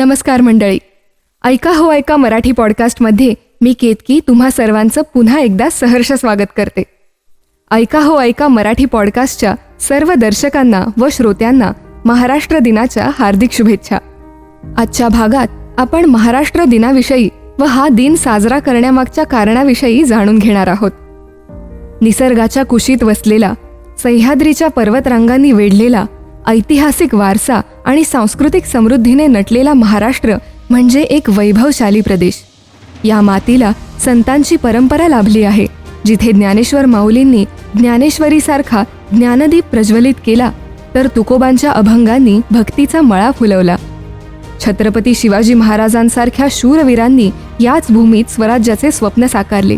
नमस्कार मंडळी. ऐका हो ऐका मराठी पॉडकास्टमध्ये मी केतकी तुम्हा सर्वांचं पुन्हा एकदा सहर्ष स्वागत करते. ऐका हो ऐका मराठी पॉडकास्टच्या सर्व दर्शकांना व श्रोत्यांना महाराष्ट्र दिनाच्या हार्दिक शुभेच्छा. आजच्या भागात आपण महाराष्ट्र दिनाविषयी व हा दिन साजरा करण्यामागच्या कारणाविषयी जाणून घेणार आहोत. निसर्गाच्या कुशीत वसलेला सह्याद्रीच्या पर्वतरांगांनी वेढलेला ऐतिहासिक वारसा आणि सांस्कृतिक समृद्धीने नटलेला महाराष्ट्र म्हणजे एक वैभवशाली प्रदेश. या मातीला संतांची परंपरा लाभली आहे जिथे ज्ञानेश्वर माऊलींनी ज्ञानेश्वरीसारखा ज्ञानदीप प्रज्वलित केला तर तुकोबांच्या अभंगांनी भक्तीचा मळा फुलवला. छत्रपती शिवाजी महाराजांसारख्या शूरवीरांनी याच भूमीत स्वराज्याचे स्वप्न साकारले.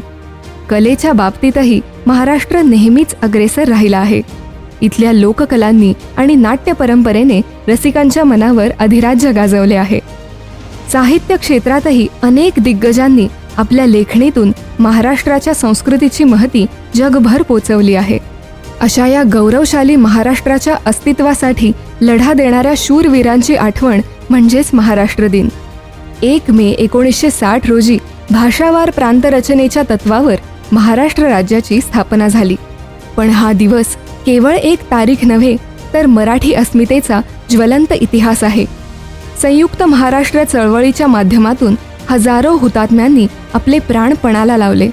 कलेच्या बाबतीतही महाराष्ट्र नेहमीच अग्रेसर राहिला आहे. इथल्या लोककलांनी आणि नाट्य परंपरेने रसिकांच्या मनावर अधिराज्य गाजवले आहे. साहित्य क्षेत्रातही अनेक दिग्गजांनी आपल्या लेखणीतून महाराष्ट्राच्या संस्कृतीची महती जगभर पोचवली आहे. अशा या गौरवशाली महाराष्ट्राच्या अस्तित्वासाठी लढा देणाऱ्या शूरवीरांची आठवण म्हणजेच महाराष्ट्र दिन. एक मे एकोणीसशे साठ रोजी भाषावार प्रांतरचनेच्या तत्वावर महाराष्ट्र राज्याची स्थापना झाली. पण हा दिवस केवळ एक तारीख नव्हे तर मराठी अस्मितेचा ज्वलंत इतिहास आहे. संयुक्त महाराष्ट्र चळवळीच्या माध्यमातून हजारो हुतात्म्यांनी आपले प्राणपणाला लावले.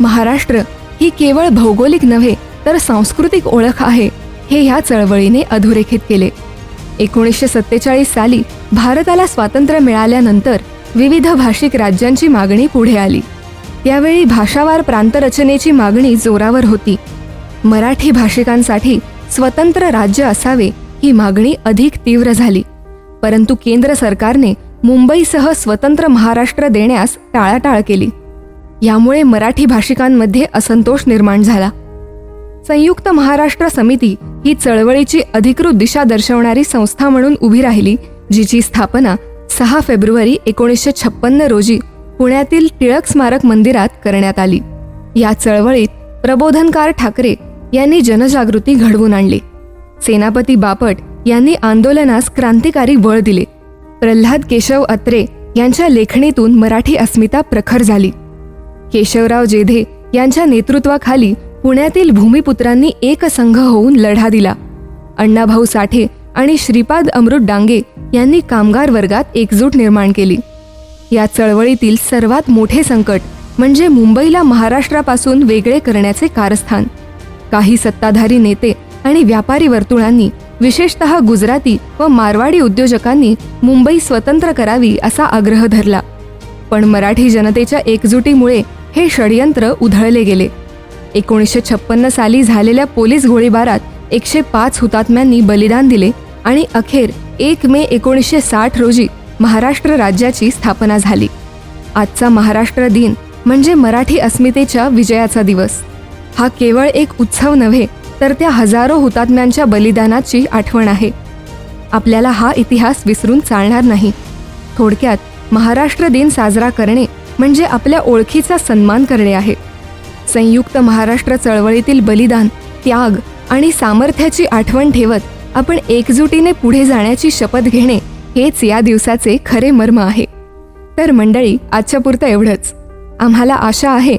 महाराष्ट्र ही केवळ भौगोलिक नव्हे तर सांस्कृतिक ओळख आहे हे ह्या चळवळीने अधोरेखित केले. एकोणीसशे सत्तेचाळीस साली भारताला स्वातंत्र्य मिळाल्यानंतर विविध भाषिक राज्यांची मागणी पुढे आली. त्यावेळी भाषावार प्रांतरचनेची मागणी जोरावर होती. मराठी भाषिकांसाठी स्वतंत्र राज्य असावे ही मागणी अधिक तीव्र झाली. परंतु केंद्र सरकारने मुंबईसह स्वतंत्र महाराष्ट्र देण्यास टाळाटाळ केली. यामुळे मराठी भाषिकांमध्ये असंतोष निर्माण झाला. संयुक्त महाराष्ट्र समिती ही चळवळीची अधिकृत दिशा दर्शवणारी संस्था म्हणून उभी राहिली जिची स्थापना सहा फेब्रुवारी एकोणीसशे छप्पन्न रोजी पुण्यातील टिळक स्मारक मंदिरात करण्यात आली. या चळवळीत प्रबोधनकार ठाकरे यांनी जनजागृती घडवून आणली. सेनापती बापट यांनी आंदोलनास क्रांतिकारी बळ दिले. प्रल्हाद केशव अत्रे यांच्या लेखणीतून मराठी अस्मिता प्रखर झाली. केशवराव जेधे यांच्या नेतृत्वाखाली पुण्यातील भूमिपुत्रांनी एक संघ होऊन लढा दिला. अण्णाभाऊ साठे आणि श्रीपाद अमृत डांगे यांनी कामगार वर्गात एकजूट निर्माण केली. या चळवळीतील सर्वात मोठे संकट म्हणजे मुंबईला महाराष्ट्रापासून वेगळे करण्याचे कारस्थान. काही सत्ताधारी नेते आणि व्यापारी वर्तुळांनी विशेषतः गुजराती व मारवाडी उद्योजकांनी मुंबई स्वतंत्र करावी असा आग्रह धरला. पण मराठी जनतेच्या एकजुटीमुळे हे षडयंत्र उधळले गेले. एकोणीसशे छप्पन्न साली झालेल्या पोलीस गोळीबारात एकशे पाच हुतात्म्यांनी बलिदान दिले आणि अखेर एक मे एकोणीसशे साठ रोजी महाराष्ट्र राज्याची स्थापना झाली. आजचा महाराष्ट्र दिन म्हणजे मराठी अस्मितेच्या विजयाचा दिवस. हा केवळ एक उत्सव नव्हे तर त्या हजारो हुतात्म्यांच्या बलिदानाची आठवण आहे. आपल्याला हा इतिहास विसरून चालणार नाही. थोडक्यात महाराष्ट्र दिन साजरा करणे म्हणजे आपल्या ओळखीचा सन्मान करणे आहे. संयुक्त महाराष्ट्र चळवळीतील बलिदान त्याग आणि सामर्थ्याची आठवण ठेवत आपण एकजुटीने पुढे जाण्याची शपथ घेणे हेच या दिवसाचे खरे मर्म आहे. तर मंडळी आजच्या पुरतं एवढंच. आम्हाला आशा आहे